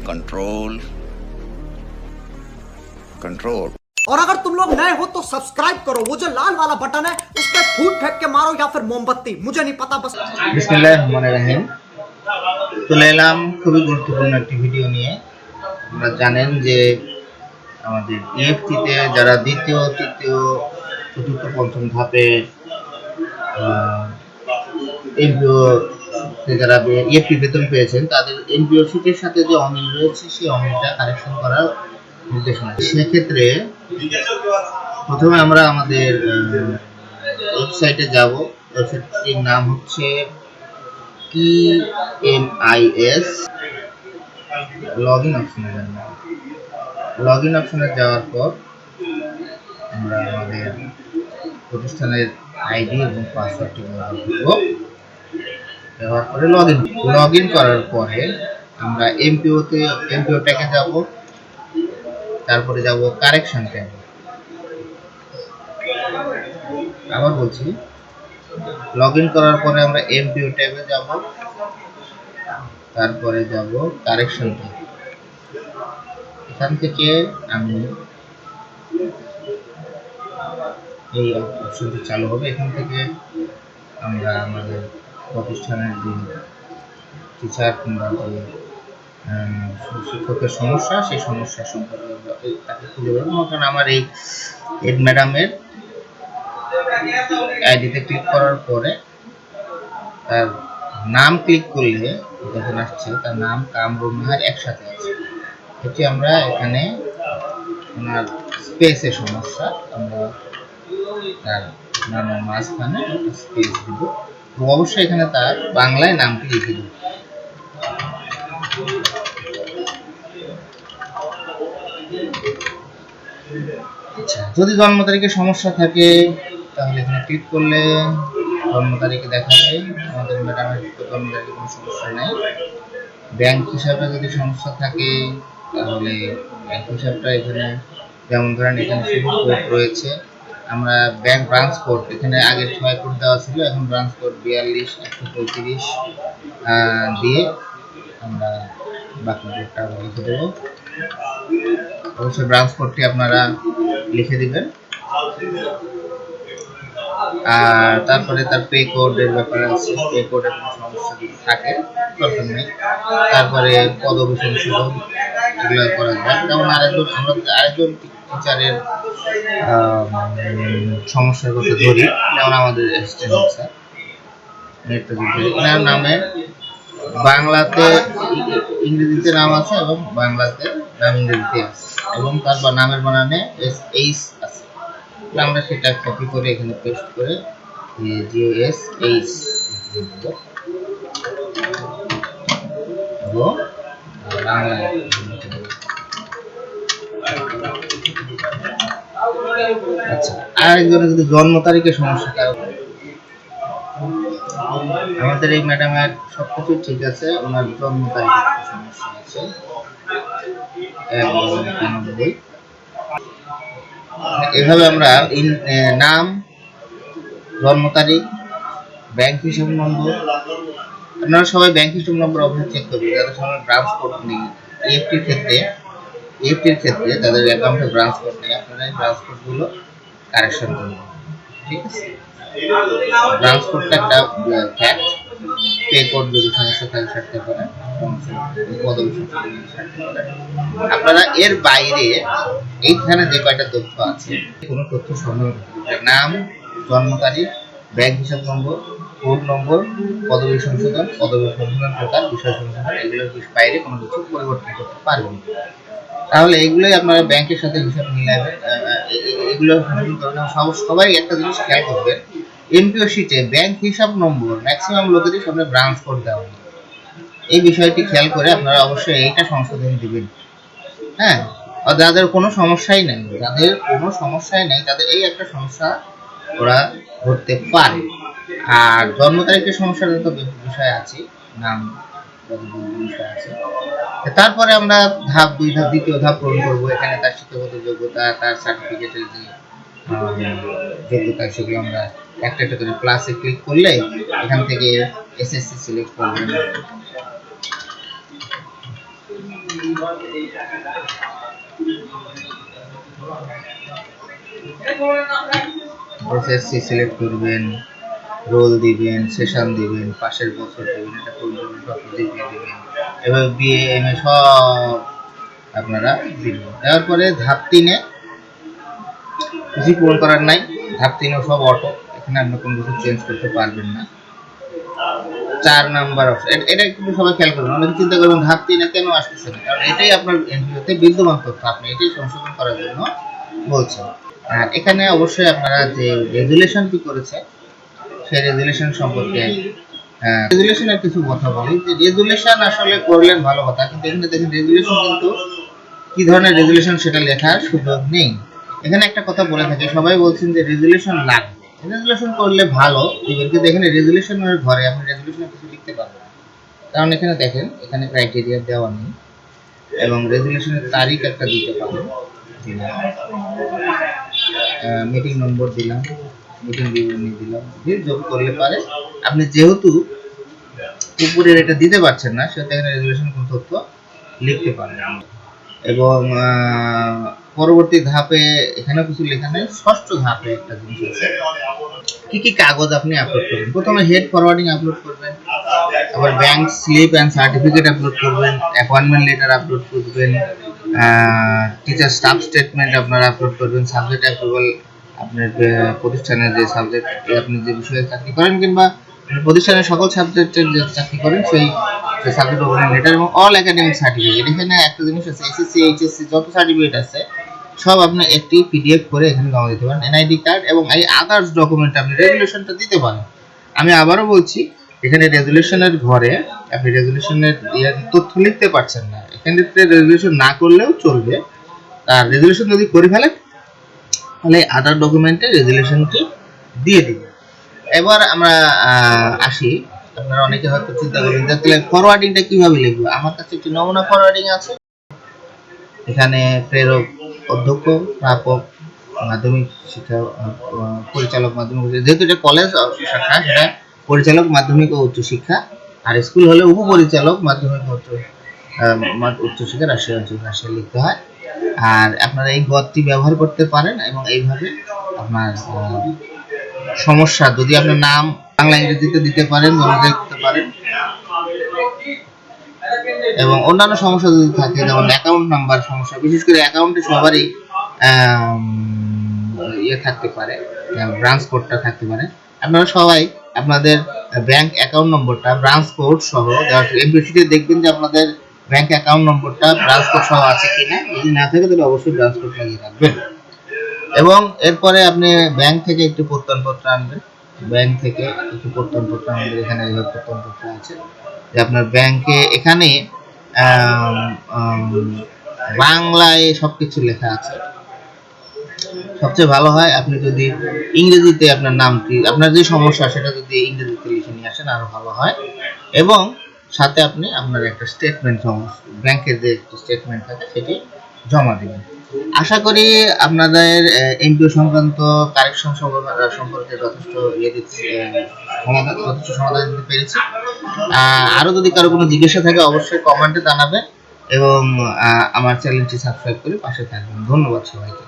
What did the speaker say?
control control और अगर तुम लोग नए हो तो सब्सक्राइब करो वो जो लाल वाला बटन है उस पर फूट फेंक के मारो या फिर मोमबत्ती मुझे नहीं पता बस বিসমিল্লাহ রহমান রাহিম চলে এলাম খুবই গুরুত্বপূর্ণ একটি ভিডিও নিয়ে আপনারা জানেন যে আমাদের ইএফটিতে যারা দ্বিতীয় তৃতীয় চতুর্থ পঞ্চম ধাপে এমপিও যারা ইএফটি বেতন পেয়েছেন, তাদের এমপিও সিটের সাথে যে অমিল রয়েছে, সেই অমিলটা কারেকশন করার নির্দেশনা সেক্ষেত্রে প্রথমে আমরা আমাদের ওয়েবসাইটে যাব। ওয়েবসাইটটির নাম হচ্ছে E M I S log in অপশনে যাব। লগ ইন অপশনে যাওয়ার পর আমরা আমাদের প্রতিষ্ঠানের আইডি এবং পাসওয়ার্ডটি ব্যবহার করব ব্যবহার করে লগ ইন লগ ইন করার পরে আমরা এমপিওতে এমপিও ট্যাগে যাব, তারপরে যাব কারেকশন ট্যাগে আবার বলছি লগ ইন করার পরে আমরা এমপিও ট্যাবে যাব, তারপরে যাব কারেকশন ট্যাব এখান থেকে আমি এই অপশনটি চালু হবে। এখান থেকে আমরা আমাদের প্রতিষ্ঠানের যে টিচার কিংবা যে শিক্ষকের সমস্যা, সেই সমস্যা সম্পর্কে তাকে তুলে কারণ আমার এই হেড ম্যাডামের আইডিতে ক্লিক করার পরে তার নাম ক্লিক করলে দেখুন আসছে, তার নাম কামরুন নাহার একসাথে আছে। এটি আমরা এখানে ওনার স্পেসের সমস্যা, আমরা তার নামের মাঝখানে স্পেস দিব। অবশ্যই এখানে তার বাংলায় নামটি লিখে দেব আচ্ছা যদি জন্ম তারিখে সমস্যা থাকে, তাহলে এখানে ক্লিক করলে জন্ম তারিখে দেখাবে আমাদের ম্যাডামের জন্ম তারিখে কোনো সমস্যা নেই। ব্যাংক হিসাবে যদি সমস্যা থাকে, তাহলে ব্যাংক হিসাবটা এখানে যেমন ধরেন এখানে রয়েছে। আমরা ব্যাংক ব্রাঞ্চ কোড এখানে আগে ছয় কোড দেওয়া ছিল, এখন ব্রাঞ্চ কোড বিয়াল্লিশ, একশো পঁয়ত্রিশ দিয়ে আমরা বাকি কোডটা লিখে দেবো। অবশ্যই ব্রাঞ্চ কোডটি আপনারা লিখে দিবেন। আর তারপরে তার পে কোডের ব্যাপারে আছে। পে কোডের কোনো সমস্যা যদি থাকে নেই। তারপরে পদবি সংশোধন এগুলো করা যায়। যেমন আরেকজন, আমরা আরেকজন টিচারের সমস্যার কথা ধরি। যেমন আমাদের এনার নামে বাংলাতে ইংরেজিতে নাম আছে এবং বাংলাতে নাম ইংরেজিতে আছে এবং তার নামের বানানে এস এইচ আছে। আমরা সেটা কপি করে এখানে পেস্ট করে জিও এস এইচ। এবং বাংলায় আরেকজনের যদি জন্ম তারিখে সমস্যা কারও আমাদের এই ম্যাডামের সবকিছু ঠিক আছে, ওনার জন্ম তারিখে সমস্যা আছে। এভাবে আমরা নাম, জন্ম তারিখ, ব্যাংক হিসাব নম্বর, আপনারা সবাই ব্যাংক হিসাব নম্বর অবশ্যই চেক করবেন যাদের সবাই ব্রাঞ্চ কোড নেই ইএফটির ক্ষেত্রে। ইএফটির ক্ষেত্রে তাদের অ্যাকাউন্টে ব্রাঞ্চ কোড নেই। আপনারা এই ব্রাঞ্চ কোডগুলো কারেকশন করবেন ঠিক আছে? ব্রাঞ্চ কোডটা একটা ফ্যাক্ট পে কোড যদি সমস্যা থাকে, সারতে সারতে পারেন। আপনারা এর বাইরে এইখানে যে কয়টা তথ্য আছে, কোনো তথ্য সংগ্রহ। নাম, জন্ম তারিখ ব্যাংক হিসাব নম্বর ফোন নম্বর, পদবি সংশোধন পদবি সংশোধন প্রকার, বিষয় সংশোধন এগুলোর বাইরে কোনো কিছু পরিবর্তন করতে পারবেন। তাহলে এগুলোই আপনারা ব্যাংকের সাথে হিসাব মিলাবেন এগুলো সবাই একটা জিনিস খেয়াল করবেন এমপিও শিটে ব্যাংক হিসাব নম্বর ম্যাক্সিমাম লোকেরই সামনে ব্রাঞ্চ কোড দেওয়া। এই বিষয়টি খেয়াল করে আপনারা অবশ্যই এইটা সংশোধন দিবেন। হ্যাঁ যাদের কোনো সমস্যাই নেই, যাদের কোনো সমস্যাই নেই, তাদের এই একটা সমস্যা ওরা ধরতে পারে। আর জন্ম তারিখের সমস্যাটা তো বিষয় আছে নাম তারপরে আমরা ধাপ দুই, ধাপ দ্বিতীয় ধাপ পূরণ করব। এখানে তার শিক্ষাগত যোগ্যতা, তার সার্টিফিকেটের যে যোগ্যতা, সেগুলো আমরা একটা একটা করে প্লাসে ক্লিক করলে এখান থেকে এসএসসি সিলেক্ট করবেন। এসএসসি সিলেক্ট করবেন। রোল দিবেন, সেশন দিবেন, পাশের বছর দিবেন, এটা পরিচালনা পত্র দিবেন দিবেন। এবার বিএ এম এ সব আপনারা দিবেন। দেওয়ার পরে ধাপ তিনে কিছু পূরণ করার নাই। ধাপ তিনেও সব অটো। এখানে আপনি কোনো কিছু চেঞ্জ করতে পারবেন না। চার নাম্বার অপশন এটা একটু সবাই খেয়াল করবেন। অনেকে চিন্তা করবেন, ধাপ তিনে কেন আসতেছে না? কারণ এটাই আপনার এনপিওতে বিদ্যমান তথ্য। আপনি এটাই সংশোধন করার জন্য বলছেন। আর এখানে অবশ্যই আপনারা যে রেজুলেশনটি করেছে সেই রেজুলেশন সম্পর্কে রেজুলেশনের কিছু কথা বলি। যে রেজুলেশন আসলে করলেন ভালো কথা, কিন্তু এখানে দেখেন রেজুলেশন কিন্তু কি ধরনের রেজুলেশন সেটা লেখার সুযোগ নেই। এখানে একটা কথা বলে থাকে, সবাই বলছেন যে রেজুলেশন লাগবে রেজুলেশন করলে ভালো কিন্তু এখানে রেজুলেশনের ঘরে আপনি রেজুলেশনে কিছু লিখতে পারবেন কারণ এখানে দেখেন, এখানে ক্রাইটেরিয়া দেওয়া নেই, এবং রেজুলেশনের তারিখ একটা দিতে দিলাম। মিটিং নম্বর দিলাম। মিটিং বিবরণী দিলাম। যোগ করলে পারে। আপনি যেহেতু উপরের এটা দিতে পারছেন না সেটা এখানে রেজুলেশন কোন তথ্য লিখতে পারেন এবং পরবর্তী ধাপে এখানেও কিছু লেখা নেই, ষষ্ঠ ধাপে একটা জিনিস আছে। কি কি কাগজ আপনি আপলোড করবেন? প্রথমে হেড ফরওয়ার্ডিং আপলোড করবেন আবার bank slip and certificate upload করবেন অ্যাপয়েন্টমেন্ট লেটার আপলোড করবেন টিচার স্টাফ স্টেটমেন্ট আপনারা আপলোড করবেন সাবজেক্ট অ্যাপ্রুভাল আপনার প্রতিষ্ঠানের যে সাবজেক্ট আপনি যে বিষয়ে চাকরি করেন কিংবা প্রতিষ্ঠানের সকল সাবজেক্টের যে চাকরি করেন, সেই সাবজেক্ট ওপেনিং লেটার এবং অল একাডেমিক সার্টিফিকেট এখানে একটা জিনিস আছে এসএসসি এইচএসসি যত সার্টিফিকেট আছে, সব আপনি একটি পিডিএফ করে এখানে জমা দিতে পারেন। এনআইডি কার্ড এবং এই আদার্স ডকুমেন্ট আপনি রেগুলেশনটা দিতে পারেন। আমি আবারও বলছি, এখানে রেজুলেশনের ঘরে আপনি রেজুলেশনের তথ্য লিখতে পারছেন না। এখানে রেজুলেশন না করলেও চলবে, আর রেজুলেশন যদি করে ফেলেন তাহলে আদার ডকুমেন্টে রেজুলেশনটি দিয়ে দিবে। এবার আমরা আসি। আপনারা অনেকে হয়তো চিন্তা করবেন যে তাহলে ফরওয়ার্ডিংটা কীভাবে লিখব? আমার কাছে একটি নমুনা ফরওয়ার্ডিং আছে। এখানে প্রেরক অধ্যক্ষ প্রাপক মাধ্যমিক শিক্ষা পরিচালক মাধ্যমিক যেহেতু এটা কলেজ শাখা সেটা পরিচালক মাধ্যমিক ও উচ্চ শিক্ষা আর স্কুল হলে উপপরিচালক মাধ্যমিক উচ্চ আহ, মা- উচ্চ শিক্ষা রাজশাহী অঞ্চল রাজশাহী লিখতে হয়। আর আপনারা এই গদটি ব্যবহার করতে পারেন এবং এইভাবে আপনার সমস্যা যদি আপনার নাম বাংলা ইংরেজিতে দিতে পারেন অনুযায়ী দিতে পারেন। এবং অন্যান্য সমস্যা যদি থাকে, যেমন অ্যাকাউন্ট নাম্বার সমস্যা, বিশেষ করে অ্যাকাউন্টে সবারই ইয়ে থাকতে পারে ব্রাঞ্চ কোডটা থাকতে পারে। আপনারা সবাই আপনাদের ব্যাংক অ্যাকাউন্ট নম্বরটা ব্রাঞ্চ কোড সহ এমবিসিতে দেখবেন যে আপনাদের ব্যাংক অ্যাকাউন্ট নম্বরটা ব্রাঞ্চ কোড সহ আছে কিনা, যদি না থাকে তাহলে অবশ্যই ব্রাঞ্চ কোড লাগিয়ে রাখবেন। এবং এরপরে আপনি ব্যাংক থেকে একটি প্রত্যয়নপত্র আনবেন। ব্যাংক থেকে একটি প্রত্যয়নপত্র আমাদের এখানে এইভাবে প্রত্যয়নপত্র আছে। যে আপনার ব্যাংকে এখানে বাংলায় সব কিছু লেখা আছে। সবচেয়ে ভালো হয় আপনি যদি ইংরেজিতে আপনার নামটি আপনার যে সমস্যা সেটা যদি ইংরেজিতে লিখে নিয়ে আসেন, আরও ভালো হয়। এবং সাথে আপনি আপনার একটা স্টেটমেন্ট ব্যাংকের যে স্টেটমেন্ট থাকে, সেটি জমা দিবেন। আশা করি আপনাদের এমপিও সংক্রান্ত কারেকশন সম্পর্কে যথেষ্ট ইয়ে দিচ্ছি সমাধান, যথেষ্ট সমাধান দিতে পেরেছি। আরও যদি কারও কোনো জিজ্ঞাসা থাকে, অবশ্যই কমেন্টে জানাবেন এবং আমার চ্যানেলটি সাবস্ক্রাইব করে পাশে থাকবেন। ধন্যবাদ সবাইকে।